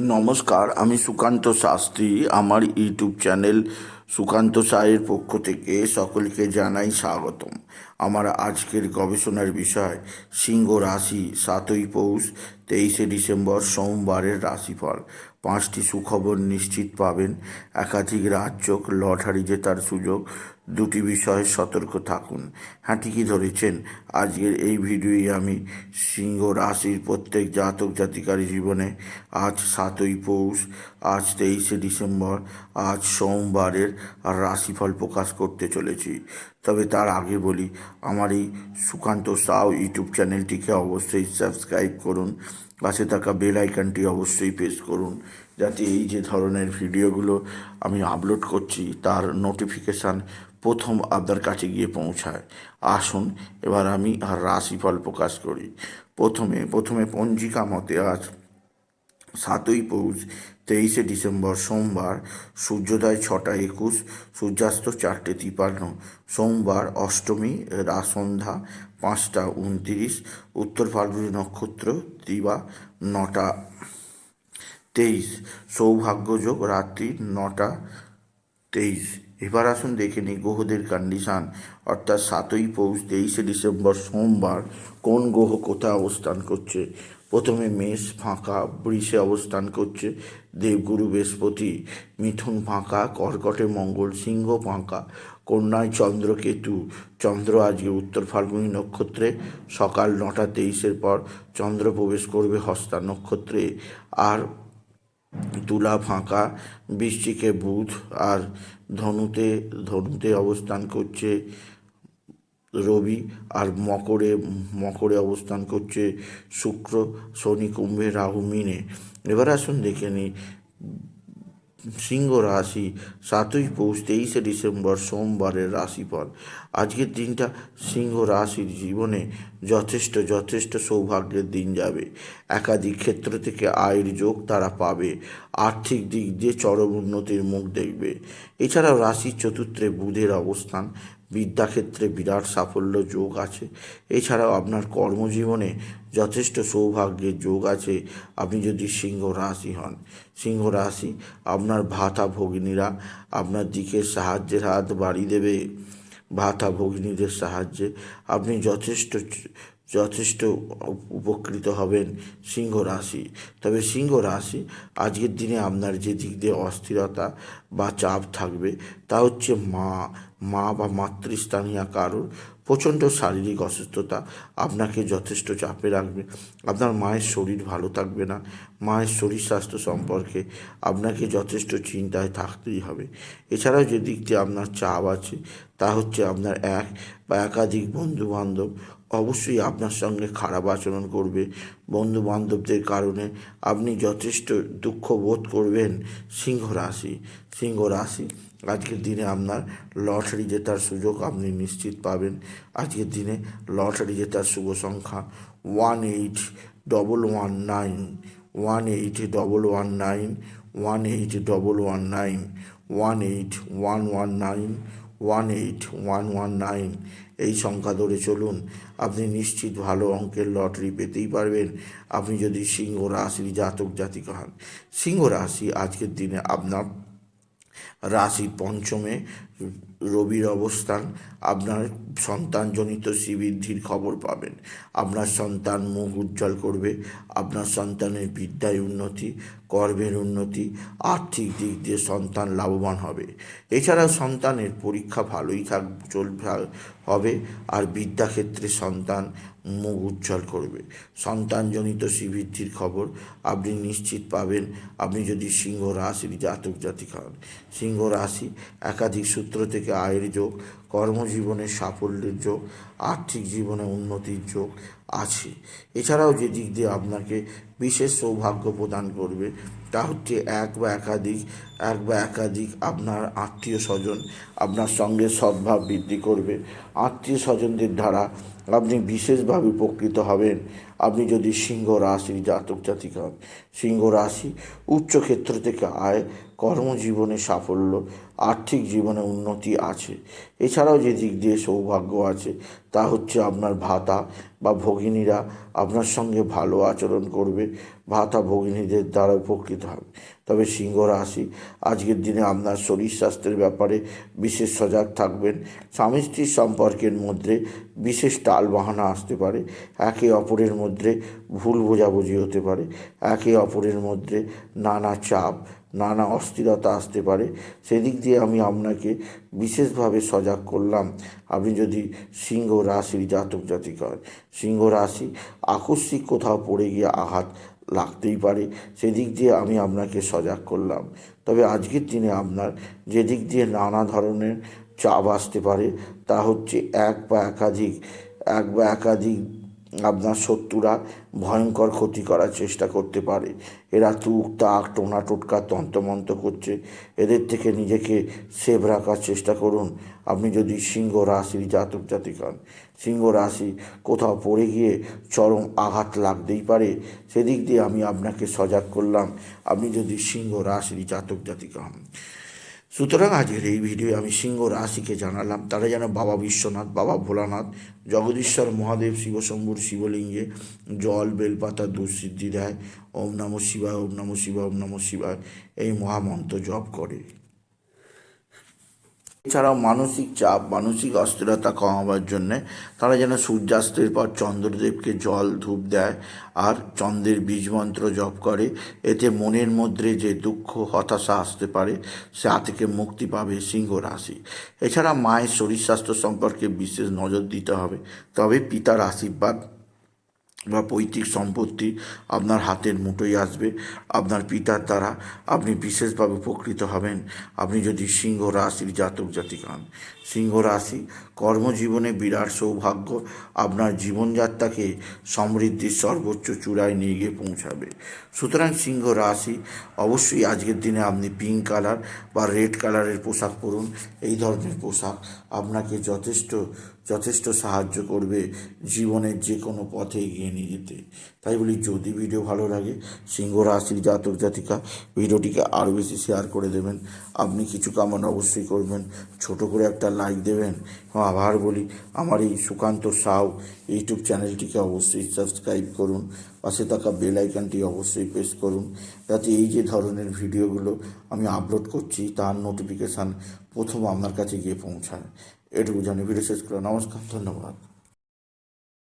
নমস্কার, আমি সুকান্ত শাস্ত্রী। আমার ইউটিউব চ্যানেল সুকান্ত সায়ের পক্ষ থেকে সকলকে জানাই স্বাগতম। আমার আজকের গবেষণার বিষয়, সিংহ রাশি, সাতই পৌষ, তেইশে ডিসেম্বর, সোমবারের রাশিফল। পাঁচটি সুখবর নিশ্চিত পাবেন। একাধিক রাজযোগ লটারি জেতার সুযোগ দুটি বিষয়ে সতর্ক থাকুন। হ্যাঁ ঠিকই ধরেছেন? আজকের এই ভিডিওয়ে আমি সিংহ রাশির প্রত্যেক জাতক জাতিকারী জীবনে আজ সাতই পৌষ, আজ তেইশে ডিসেম্বর, আজ সোমবারের রাশিফল প্রকাশ করতে চলেছি। তবে তার আগে বলি, আমার এই সুকান্ত সাউ ইউটিউব চ্যানেলটিকে অবশ্যই সাবস্ক্রাইব করুন। পাশে থাকা বেল আইকনটি অবশ্যই প্রেস করুন, যাতে এই যে ধরনের ভিডিওগুলো আমি আপলোড করছি, তার নোটিফিকেশান প্রথম আপনার কাছে গিয়ে পৌঁছায়। আসুন, এবার আমি আর রাশিফল প্রকাশ করি। প্রথমে প্রথমে পঞ্জিকা মতে আজ সাতই পৌষ, তেইশে ডিসেম্বর সোমবার, সূর্যোদয় ছটা একুশ, সূর্যাস্ত চারটে তিপান্ন। সোমবার অষ্টমী রা সন্ধ্যা পাঁচটা উনত্রিশ, উত্তর ফাল্গুনী নক্ষত্র দিবা নটা তেইশ। সৌভাগ্যযোগ রাত্রি নটা তেইশ। এবার আসুন দেখে নিই গ্রহদের কন্ডিশান অর্থাৎ সাতই পৌষ, তেইশে ডিসেম্বর, সোমবার কোন গ্রহ কোথায় অবস্থান করছে? প্রথমে মেষ ফাঁকা বৃষে অবস্থান করছে, দেবগুরু বৃহস্পতি, মিথুন ফাঁকা, কর্কটে মঙ্গল, সিংহ ফাঁকা, কন্যায় চন্দ্রকেতু চন্দ্র আজকে উত্তর ফাল্গুনী নক্ষত্রে, সকাল নটা তেইশের পর চন্দ্র প্রবেশ করবে হস্তা নক্ষত্রে। আর তুলা ফাঁকা, বৃষ্টিকে বুধ আর ধনুতে ধনুতে অবস্থান করছে রবি আর মকরে মকরে অবস্থান করছে শুক্র, শনি, কুম্ভে, রাহু, মিনে। এবার আসুন দেখে নিই সিংহ রাশি সাতই পৌষ তেইশে ডিসেম্বর সোমবারের রাশিফল। আজকের দিনটা সিংহ রাশির জীবনে যথেষ্ট যথেষ্ট সৌভাগ্যের দিন যাবে। একাধিক ক্ষেত্র থেকে আয়ের যোগ তারা পাবে। আর্থিক দিক দিয়ে চরম উন্নতির মুখ দেখবে। এছাড়াও রাশির চতুর্থে বুধের অবস্থান বিদ্যাক্ষেত্রে বিরাট সাফল্য যোগ আছে। এছাড়াও আপনার কর্মজীবনে যথেষ্ট সৌভাগ্যের যোগ আছে। আপনি যদি সিংহ রাশি হন, সিংহ রাশি আপনার ভাতা ভগ্নীরা আপনার দিকে সাহায্যের হাত বাড়িয়ে দেবে। ভাতা ভগ্নীদের সাহায্যে আপনি যথেষ্ট যথেষ্ট উপকৃত হবেন সিংহ রাশি। তবে সিংহ রাশি আজকের দিনে আপনার যে দিক দিয়ে অস্থিরতা বা চাপ থাকবে তা হচ্ছে মা। মা বা মাতৃস্থানীয় কারোর প্রচণ্ড শারীরিক অসুস্থতা, আপনাকে যথেষ্ট চাপে রাখবে। আপনার মায়ের শরীর ভালো থাকবে না। মায়ের শরীর স্বাস্থ্য সম্পর্কে আপনাকে যথেষ্ট চিন্তায় থাকতেই হবে। এছাড়াও যে দিক দিয়ে আপনার চাপ আছে, তা হচ্ছে আপনার এক বা একাধিক বন্ধু বান্ধব অবশ্যই আপনার সঙ্গে খারাপ আচরণ করবে। বন্ধু বান্ধবদের কারণে আপনি যথেষ্ট দুঃখ বোধ করবেন সিংহ রাশি। সিংহ রাশি আজকের দিনে আপনার লটারি জেতার সুযোগ আপনি নিশ্চিত পাবেন। আজকের দিনে লটারি জেতার শুভ সংখ্যা one eight double one nine one eight double one nine one eight double one nine one eight one one nine one eight one one nine এই সংখ্যা ধরে চলুন, আপনি নিশ্চিত ভালো অঙ্কের লটারি পেতেই পারবেন। আপনি যদি সিংহ রাশির জাতক জাতিকা হন, সিংহ রাশি আজকের দিনে আপনার রাশির পঞ্চমে, রবির অবস্থান, আপনার সন্তানজনিত শ্রীবৃদ্ধির খবর পাবেন। আপনার সন্তান মুখ উজ্জ্বল করবে, আপনার সন্তানের বিদ্যায় উন্নতি, কর্মের উন্নতি, আর্থিক দিক দিয়ে সন্তান লাভবান হবে। এছাড়া সন্তানের পরীক্ষা ভালোই থাক চলবে হবে, আর বিদ্যাক্ষেত্রে সন্তান মুখ উজ্জ্বল করবে। সন্তানজনিত শ্রীবৃদ্ধির খবর আপনি নিশ্চিত পাবেন। আপনি যদি সিংহ রাশির জাতক জাতিক হন, সিংহ রাশি একাধিক সূত্র থেকে আয়ের যোগ কর্মজীবনে সাফল্যের যোগ, আর্থিক জীবনে উন্নতির যোগ আছে। এছাড়াও যে দিক দিয়ে আপনাকে বিশেষ সৌভাগ্য প্রদান করবে, তা হচ্ছে এক বা একাধিক, এক বা একাধিক আপনার আত্মীয় স্বজন আপনার সঙ্গে সদ্ভাব বৃদ্ধি করবে। আত্মীয় স্বজনদের দ্বারা আপনি বিশেষভাবে উপকৃত হবেন। আপনি যদি সিংহ রাশির জাতক জাতিক হন সিংহ রাশি উচ্চ ক্ষেত্র থেকে আয়, কর্মজীবনে সাফল্য, আর্থিক জীবনে উন্নতি আছে। এছাড়াও যে দিক দিয়ে সৌভাগ্য আছে তা হচ্ছে আপনার ভাতা বা ভগিনীরা আপনার সঙ্গে ভালো আচরণ করবে, ভাতা ভগিনীদের দ্বারা উপকৃত হবে। তবে সিংহ রাশি, আজকের দিনে আপনার শরীর স্বাস্থ্যের ব্যাপারে বিশেষ সজাগ থাকবেন। স্বামী স্ত্রীর সম্পর্কের মধ্যে বিশেষ টাল বাহানা আসতে পারে। একে অপরের মধ্যে ভুল বোঝাবুঝি হতে পারে। একে অপরের মধ্যে নানা চাপ, নানা অস্থিরতা আসতে পারে। সেদিক দিয়ে আমি আপনাকে বিশেষভাবে সজাগ করলাম। আপনি যদি সিংহ রাশির জাতক জাতিকার সিংহ রাশি, আকস্মিক কোথাও পড়ে গিয়ে আঘাত লাগতেই পারে। সেদিক দিয়ে আমি আপনাকে সজাগ করলাম। তবে আজকের দিনে আপনার যেদিক দিয়ে নানা ধরনের চাপ আসতে পারে, তা হচ্ছে এক বা একাধিক, এক বা একাধিক আপনার শত্রুরা ভয়ঙ্কর ক্ষতি করার চেষ্টা করতে পারে। এরা তুক, তাক, টোনা, টোটকা তন্তমন্ত করছে। এদের থেকে নিজেকে সেভ রাখার চেষ্টা করুন। আপনি যদি সিংহ রাশির জাতক জাতিক হন সিংহ রাশি কোথাও পড়ে গিয়ে চরম আঘাত লাগতেই পারে, সেদিক দিয়ে আমি আপনাকে সজাগ করলাম। আপনি যদি সিংহ রাশির জাতক জাতিকা হন সুতরাং আজকের এই ভিডিও আমি সিংহ রাশিকে জানালাম। তারা যেন বাবা বিশ্বনাথ, বাবা ভোলানাথ, জগদীশ্বর মহাদেব, শিবশম্ভুর শিবলিঙ্গে জল, বেলপাতা দুঃসিদ্ধি দেয়। ওম নম শিবায়, ওম নম শিবায়, ওম নম শিবায়। এই মহামন্ত্র জপ করে। এছাড়াও মানসিক চাপ, মানসিক অস্থিরতা কমাবার জন্যে তারা যেন সূর্যাস্তের পর চন্দ্রদেবকে জল, ধূপ দেয় আর চন্দ্রের বীজ মন্ত্র জপ করে। এতে মনের মধ্যে যে দুঃখ, হতাশা আসতে পারে, সে থেকে মুক্তি পাবে সিংহ রাশি। এছাড়া মায়ের শরীর স্বাস্থ্য সম্পর্কে বিশেষ নজর দিতে হবে। তবে পিতার আশীর্বাদ বা পৈতৃক সম্পত্তি আপনার হাতের মুঠোয় আসবে, আপনার পিতার দ্বারা আপনি বিশেষভাবে উপকৃত হবেন। আপনি যদি সিংহ রাশির জাতক জাতিক হন, সিংহ রাশি কর্মজীবনে বিরাট সৌভাগ্য আপনার জীবনযাত্রাকে সমৃদ্ধির সর্বোচ্চ চূড়ায় নিয়ে গিয়ে পৌঁছাবে। সুতরাং সিংহ রাশি অবশ্যই আজকের দিনে আপনি পিঙ্ক কালার বা রেড কালারের পোশাক পরুন। এই ধরনের পোশাক আপনাকে যথেষ্ট যথেষ্ট সাহায্য করবে জীবনের যে কোনো পথে এগিয়ে নিয়ে যেতে। তাই বলি, যদি ভিডিও ভালো লাগে, সিংহ রাশির জাতক জাতিকা, ভিডিওটিকে আরও বেশি শেয়ার করে দেবেন। আপনি কিছু কামনা অবশ্যই করবেন। ছোট করে একটা লাইক দেবেন। এবং আবার বলি, আমার এই সুকান্ত সাউ ইউটিউব চ্যানেলটিকে অবশ্যই সাবস্ক্রাইব করুন। পাশে থাকা বেল আইকনটি অবশ্যই প্রেস করুন। যাতে এই যে ধরনের ভিডিওগুলো আমি আপলোড করছি, তার নোটিফিকেশান প্রথম আপনার কাছে গিয়ে পৌঁছায়। এটুকু জানি ভিডিও শেষ করে নমস্কার ধন্যবাদ।